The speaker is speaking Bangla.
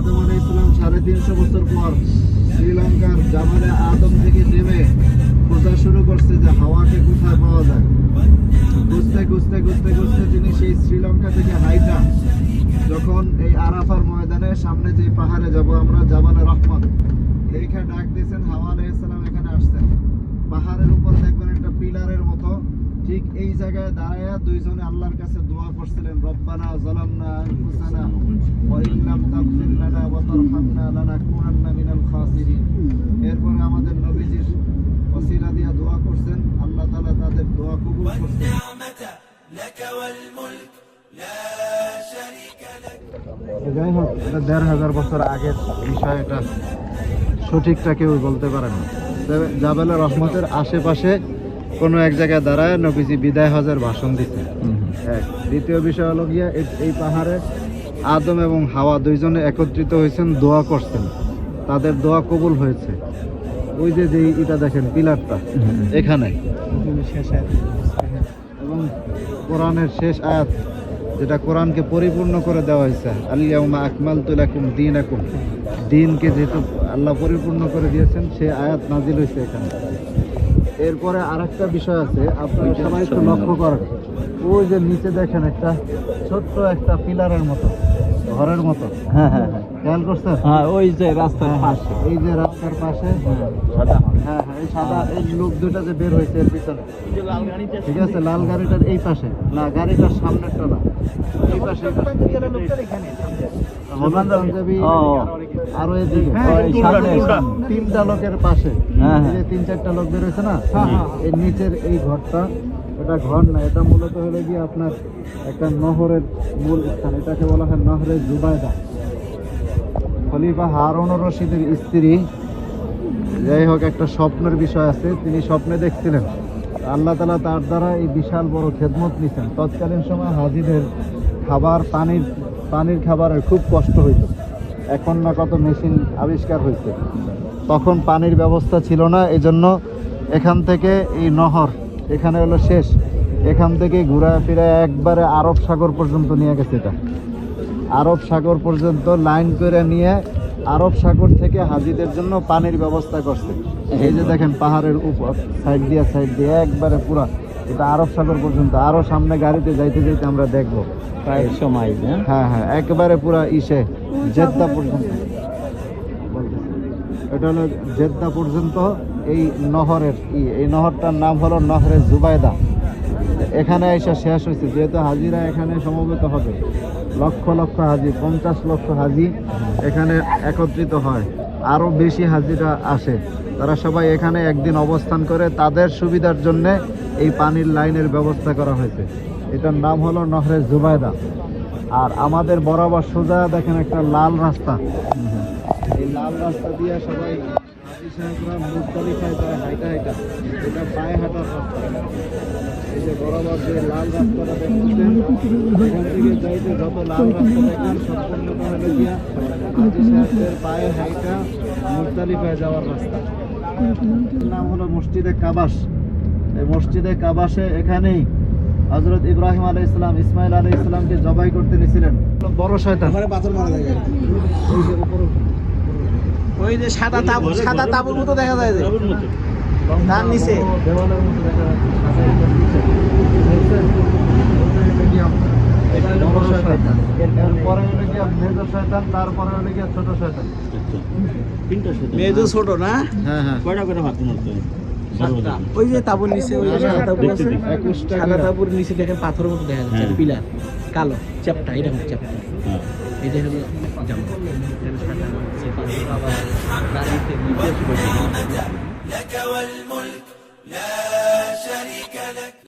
আদম আলী ইসলাম সাড়ে তিনশো বছর পর শ্রীলঙ্কার জামালে আদম থেকে নেমে খোঁজা শুরু করছে যে হাওয়াকে কোথায় পাওয়া যায়। খুঁজতে খুঁজতে খুঁজতে খুঁজতে তিনি সেই শ্রীলঙ্কা থেকে হাইটা যখন এই আরাফার ময়দানে সামনে যে পাহাড়ে যাব আমরা, জামালে রহমান এইখানে ডাক দিয়েছেন হাওয়া আলাইহিস সালাম এখানে আসছেন পাহাড়ের উপর দেখবেন একটা পিলারের মতো ঠিক এই জায়গায় দাঁড়ায়া দুইজনে আল্লাহর কাছে দোয়া করছিলেন, রব্বানা যালামনা আনফুসানা ওয়া ইন লাম তাগফির লানা ওয়া তারহামনা লানাকুনান্না মিনাল খাসিরিন। এরপরে আমাদের নবীজির ওসিলা দিয়া দোয়া করছেন, আল্লাহ তাআলা তাদের দোয়া কবুল করছেন। যাই হোক, এটা দেড় হাজার বছর আগের বিষয়, এটা সঠিকটা কেউ বলতে পারে না। জাবেলা রহমতের আশেপাশে কোনো এক জায়গায় দাঁড়ায় নবীজি বিদায় হজের ভাষণ দিচ্ছে এক। দ্বিতীয় বিষয় হলো গিয়া এই- এই পাহাড়ে আদম এবং হাওয়া দুইজনে একত্রিত হয়েছেন দোয়া করছেন। তাদের দোয়া কবুল হয়েছে। ওই যে যে এটা দেখেন পিলারটা এখানে। এবং কোরআনের শেষ আয়াত যেটা কোরআনকে পরিপূর্ণ করে দেওয়া হয়েছে আলিয়াউমা আকমাল তুলাকুম দিন আকুম দিনকে যেহেতু আল্লাহ পরিপূর্ণ করে দিয়েছেন সে আয়াত নাজিল হয়েছে এখানে। এরপরে আরেকটা বিষয় আছে আপনি সবাই একটু লক্ষ্য করেন। ওই যে নিচে দেখেন একটা ছোট্ট একটা পিলারের মতো। ঘরের মতো। হ্যাঁ হ্যাঁ হ্যাঁ। খেয়াল করছেন? হ্যাঁ ওই যে রাস্তার হ্যাঁ, পাশে। এই যে রাস্তার পাশে। সাদা। হ্যাঁ হ্যাঁ এই সাদা এই লোক দুটা যে বের হয়েছে এর পিছনে। ঠিক আছে লাল গাড়িটার এই পাশে। না গাড়িটার সামনেরটা না। এই পাশে। আরও এদিকে। হ্যাঁ, তিনটা। তিনটা লোকের পাশে। হ্যাঁ, এই হ্যাঁ। যে তিন চারটা লোক বের হয়েছে না? হ্যাঁ, হ্যাঁ। এই নিচের এই ঘরটা এটা ঘর না, এটা মূলত হলো গিয়ে আপনার একটা নহরের মূল স্থান। এটাকে বলা হয় নহরে জুবায়দা। খলিফা হারুন রশিদের স্ত্রী, যাই হোক, একটা স্বপ্নের বিষয় আছে, তিনি স্বপ্নে দেখছিলেন। আল্লাহ তালা তার দ্বারা এই বিশাল বড় খেদমত নিছেন। তৎকালীন সময় হাজিদের খাবার, পানির পানির খাবারের খুব কষ্ট হইত। এখন না কত মেশিন আবিষ্কার হয়েছে তখন পানির ব্যবস্থা ছিল না, এজন্য এখান থেকে এই নহর এখানে হলো শেষ। এখান থেকে ঘুরা ফিরে একবারে আরব সাগর পর্যন্ত নিয়ে গেছে এটা। আরব সাগর পর্যন্ত লাইন করে নিয়ে আরব সাগর থেকে হাজিদের জন্য পানির ব্যবস্থা করছে। এই যে দেখেন পাহাড়ের উপর সাইড দিয়ে সাইড দিয়ে একবারে পুরা। এটা আরব সাগর পর্যন্ত। আরও সামনে গাড়িতে যাইতে যাইতে আমরা দেখব। প্রায় সময় হ্যাঁ? হ্যাঁ হ্যাঁ একেবারে পুরা ইসে জেদ্দা পর্যন্ত। এটা হলো জেদ্দা পর্যন্ত এই নহরের ই, এই নহরটার নাম হলো নহরে জুবাইদা এখানে এসে শেষ হয়েছে, যেহেতু হাজিরা এখানে সমবেত হবে। লক্ষ লক্ষ হাজি, পঞ্চাশ লক্ষ হাজি এখানে একত্রিত হয়। আরও বেশি হাজিরা আসে। তারা সবাই এখানে একদিন অবস্থান করে, তাদের সুবিধার জন্য এই পানির লাইনের ব্যবস্থা করা হয়েছে। এটার নাম হলো নহরে জুবাইদা আর আমাদের বরাবর সোজা দেখেন একটা লাল রাস্তা। এই লাল রাস্তা দিয়ে সবাই যায় হাইটা হাইটা। এটা পায়ে হাঁটার রাস্তা। এই যে বরাবর যে লাল রাস্তাটা দেখতেছেন। এখান থেকে যাইতে যত লাল রাস্তা দেখেন সম্পূর্ণটা হলো গিয়া হাজি সাহেবদের পায়ে হাইটা যাওয়ার রাস্তা। নাম হলো মসজিদে কাবাস। এই মসজিদে কাবাসে এখানেই হজরত ইব্রাহিম আলাই ইসলাম ইসমাইল আলাই ইসলামকে জবাই করতে নিয়েছিলেন বড় শয়তান। পাথর মারা যায় ওই যে সাদা তাবু সাদা তাবুর মতো দেখা যায় যে। তার নিচে। ছোট শয়তান। মেজো ছোট না? হ্যাঁ হ্যাঁ। কয়টা করে ভাত মারতে ওই যে তাবুর নিচে ওই যে সাদা তাবু আছে সাদা তাবুর নিচে দেখেন পাথরের মতো দেখা যাচ্ছে। হ্যাঁ। পিলার কালো চ্যাপটা এটা হলো চ্যাপটা। হ্যাঁ। এটা হলো لك والملك لا شريك لك.